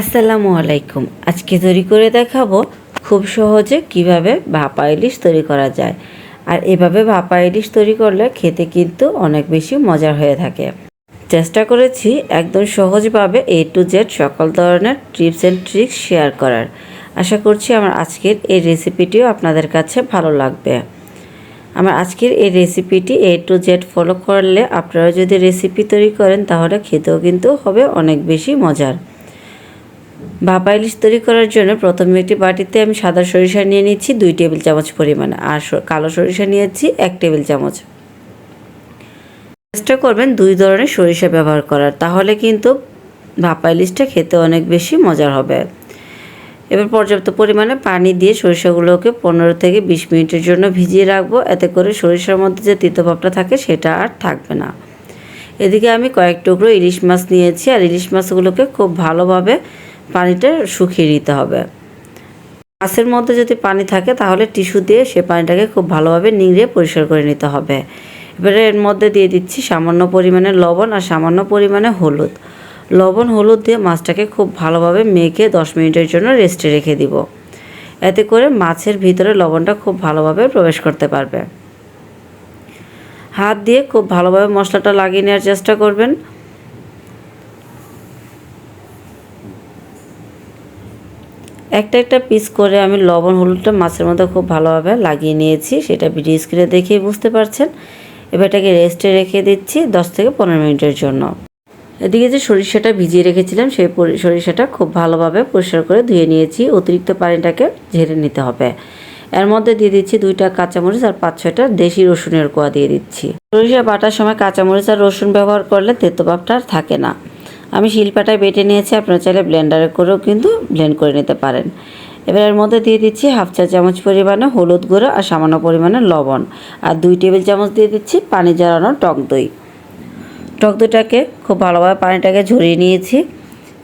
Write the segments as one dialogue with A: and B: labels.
A: আসসালামু আলাইকুম। আজকে তৈরি করে দেখাবো খুব সহজে কীভাবে ভাপা ইলিশ তৈরি করা যায়। আর এভাবে ভাপা ইলিশ তৈরি করলে খেতে কিন্তু অনেক বেশি মজার হয়ে থাকে। চেষ্টা করেছি একদম সহজভাবে এ টু জেড সকল ধরনের টিপস অ্যান্ড ট্রিক্স শেয়ার করার। আশা করছি আমার আজকের এই রেসিপিটিও আপনাদের কাছে ভালো লাগবে। আমার আজকের এই রেসিপিটি এ টু জেড ফলো করলে আপনারা যদি রেসিপি তৈরি করেন তাহলে খেতেও কিন্তু হবে অনেক বেশি মজার। ভাপা ইলিশ তৈরি করার জন্য প্রথমে একটি বাটিতে আমি সাদা সরিষা নিয়ে নিচ্ছি দুই টেবিল চামচ পরিমাণে, আর কালো সরিষা নিয়েছি এক টেবিল চামচ। চেষ্টা করবেন দুই ধরনের সরিষা ব্যবহার করার, তাহলে কিন্তু ভাপা ইলিশটা খেতে অনেক বেশি মজার হবে। এবার পর্যাপ্ত পরিমাণে পানি দিয়ে সরিষাগুলোকে পনেরো থেকে বিশ মিনিটের জন্য ভিজিয়ে রাখব, এতে করে সরিষার মধ্যে যে তিতভাবটা থাকে সেটা আর থাকবে না। এদিকে আমি কয়েক টুকরো ইলিশ মাছ নিয়েছি, আর ইলিশ মাছগুলোকে খুব ভালোভাবে পানিটা শুকিয়ে নিতে হবে। মাছের মধ্যে যদি পানি থাকে তাহলে টিস্যু দিয়ে সে পানিটাকে খুব ভালোভাবে নিংড়ে পরিষ্কার করে নিতে হবে। এবারে এর মধ্যে দিয়ে দিচ্ছি সামান্য পরিমাণে লবণ আর সামান্য পরিমাণে হলুদ। লবণ হলুদ দিয়ে মাছটাকে খুব ভালোভাবে মেখে দশ মিনিটের জন্য রেস্টে রেখে দিব। এতে করে মাছের ভিতরে লবণটা খুব ভালোভাবে প্রবেশ করতে পারবে। হাত দিয়ে খুব ভালোভাবে মশলাটা লাগিয়ে নেওয়ার চেষ্টা করবেন। একটা একটা পিস করে আমি লবণ, হলুদটা মাছের মধ্যে খুব ভালোভাবে লাগিয়ে নিয়েছি। সেটা ভিডিও স্ক্রিনে দেখেই বুঝতে পারছেন। এবার এটাকে রেস্টে রেখে দিচ্ছি দশ থেকে পনেরো মিনিটের জন্য। এদিকে যে সরিষাটা ভিজিয়ে রেখেছিলাম, সেই সরিষাটা খুব ভালোভাবে পরিষ্কার করে ধুয়ে নিয়েছি। অতিরিক্ত পানিটাকে ঝেড়ে নিতে হবে। এর মধ্যে দিয়ে দিচ্ছি দুইটা কাঁচামরিচ আর পাঁচ ছয়টা দেশি রসুনের কোয়া দিয়ে দিচ্ছি। সরিষা বাটার সময় কাঁচামরিচ আর রসুন ব্যবহার করলে তেতোভাবটা আর থাকে না। আমি শিলপাটায় বেটে নিয়েছি, আপনারা চাইলে ব্লেন্ডারে করেও কিন্তু ব্লেন্ড করে নিতে পারেন। এবার এর মধ্যে দিয়ে দিচ্ছি হাফ চা চামচ পরিমাণে হলুদ গুঁড়ো আর সামান্য পরিমাণে লবণ। আর দুই টেবিল চামচ দিয়ে দিচ্ছি পানি জ্বালানো টক দই। টক দইটাকে খুব ভালোভাবে পানিটাকে ঝরিয়ে নিয়েছি।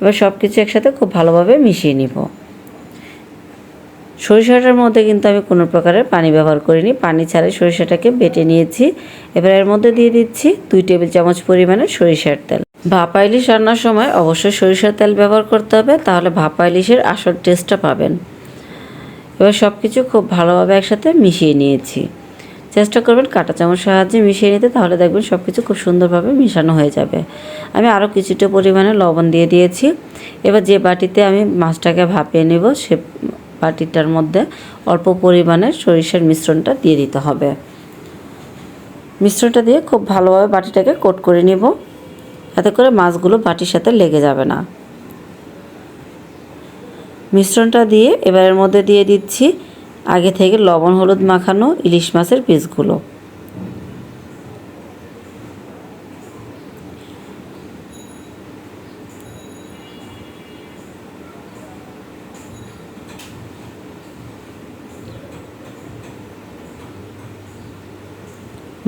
A: এবার সব কিছু একসাথে খুব ভালোভাবে মিশিয়ে নিব। সরিষাটার মধ্যে কিন্তু আমি কোনো প্রকারের পানি ব্যবহার করিনি। পানি ছাড়াই সরিষাটাকে বেটে নিয়েছি। এবার এর মধ্যে দিয়ে দিচ্ছি দুই টেবিল চামচ পরিমাণে সরিষার তেল। ভাপা ইলিশ রান্নার সময় অবশ্যই সরিষার তেল ব্যবহার করতে হবে, তাহলে ভাপা ইলিশের আসল টেস্টটা পাবেন। এবার সব কিছু খুব ভালোভাবে একসাথে মিশিয়ে নিয়েছি। চেষ্টা করবেন কাঁটা চামচ সাহায্যে মিশিয়ে নিতে, তাহলে দেখবেন সব কিছু খুব সুন্দরভাবে মিশানো হয়ে যাবে। আমি আরও কিছুটা পরিমাণে লবণ দিয়ে দিয়েছি। এবার যে বাটিতে আমি মাছটাকে ভাপিয়ে নেব, সে বাটিটার মধ্যে অল্প পরিমাণে সরিষার মিশ্রণটা দিয়ে দিতে হবে। মিশ্রণটা দিয়ে খুব ভালোভাবে বাটিটাকে কোট করে নিব। এতে করে মাছগুলো বাটির সাথে লেগে যাবে না। মিশ্রণটা দিয়ে এবারের মধ্যে দিয়ে দিচ্ছি আগে থেকে লবণ, হলুদ মাখানো ইলিশ মাছের পিসগুলো।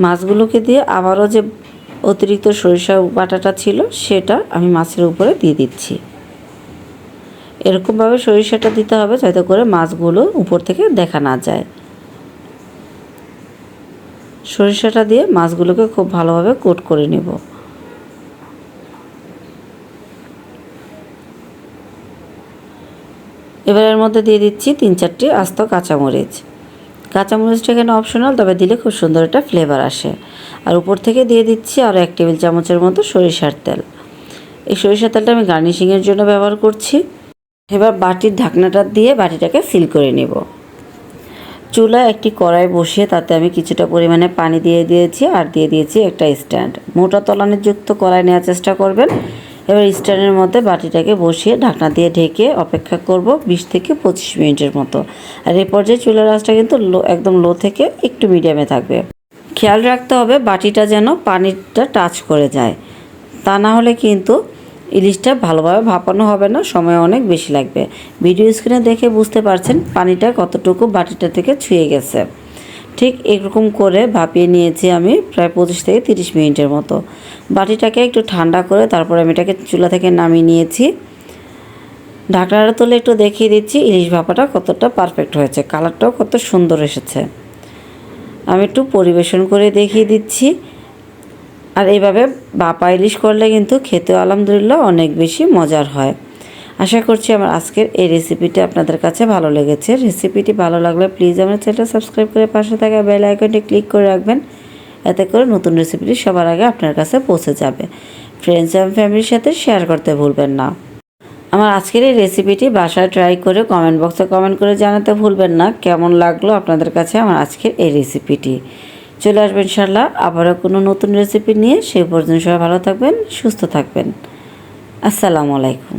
A: মাছগুলোকে দিয়ে আবারও যে অতিরিক্ত সরিষা বাটাটা ছিল, সেটা আমি মাছের উপরে দিয়ে দিচ্ছি। এরকমভাবে সরিষাটা দিতে হবে যাতে করে মাছগুলো উপর থেকে দেখা না যায়। সরিষাটা দিয়ে মাছগুলোকে খুব ভালোভাবে কোট করে নেব। এবার এর মধ্যে দিয়ে দিচ্ছি তিন চারটি আস্ত কাঁচামরিচ। কাঁচামরিচটা এখানে অপশনাল তবে দিলে খুব সুন্দর একটা ফ্লেভার আসে। আর উপর থেকে দিয়ে দিচ্ছি আরও এক টেবিল চামচের মতো সরিষার তেল। এই সরিষার তেলটা আমি গার্নিশিংয়ের জন্য ব্যবহার করছি। এবার বাটির ঢাকনাটা দিয়ে বাটিটাকে সিল করে নেব। চুলায় একটি কড়াই বসিয়ে তাতে আমি কিছুটা পরিমাণে পানি দিয়ে দিয়েছি আর দিয়ে দিয়েছি একটা স্ট্যান্ড। মোটা তলানের যুক্ত কড়াই নেওয়ার চেষ্টা করবেন। এবার স্ট্যান্ডের মধ্যে বাটিটাকে বসিয়ে ঢাকনা দিয়ে ঢেকে অপেক্ষা করব বিশ থেকে পঁচিশ মিনিটের মতো। আর এই পর্যায়ে চুলার আঁচটা কিন্তু লো একদম লো থেকে একটু মিডিয়ামে থাকবে। খেয়াল রাখতে হবে বাটিটা যেন পানিটা টাচ করে যায়। তা না হলে কিন্তু ইলিশটা ভালোভাবে ভাপানো হবে না, সময় অনেক বেশি লাগবে। ভিডিও স্ক্রিনে দেখে বুঝতে পারছেন পানিটা কতটুকু বাটিটা থেকে ছুঁয়ে গেছে। ঠিক এরকম করে ভাপিয়ে নিয়েছি আমি প্রায় পঁচিশ থেকে তিরিশ মিনিটের মতো। বাটিটাকে একটু ঠান্ডা করে তারপর আমি এটাকে চুলা থেকে নামিয়ে নিয়েছি। ঢাকনাটা তুলে একটু দেখিয়ে দিচ্ছি ইলিশ ভাপাটা কতটা পারফেক্ট হয়েছে কালারটাও কত সুন্দর এসেছে। আমি একটু পরিবেশন করে দেখিয়ে দিচ্ছি। আর এইভাবে বাপা ইলিশ করলে কিন্তু খেতে আলহামদুলিল্লাহ অনেক বেশি মজার হয়। আশা করছি আমার আজকের এই রেসিপিটি আপনাদের কাছে ভালো লেগেছে। রেসিপিটি ভালো লাগলে প্লিজ আমার চ্যানেলটা সাবস্ক্রাইব করে পাশে থাকা বেল আইকনটি ক্লিক করে রাখবেন। এতে করে নতুন রেসিপিটি সবার আগে আপনার কাছে পৌঁছে যাবে। ফ্রেন্ডস এবং ফ্যামিলির সাথে শেয়ার করতে ভুলবেন না। আমার আজকের এই রেসিপিটি বাসায় ট্রাই করে কমেন্ট বক্সে কমেন্ট করে জানাতে ভুলবেন না। কেমন লাগল আপনাদের কাছে আমার আজকের এই রেসিপিটি চলে আসবেন ইনশাল্লাহ আবারও কোনো নতুন রেসিপি নিয়ে। সেই পর্যন্ত সবাই ভালো থাকবেন, সুস্থ থাকবেন। আসসালামু আলাইকুম।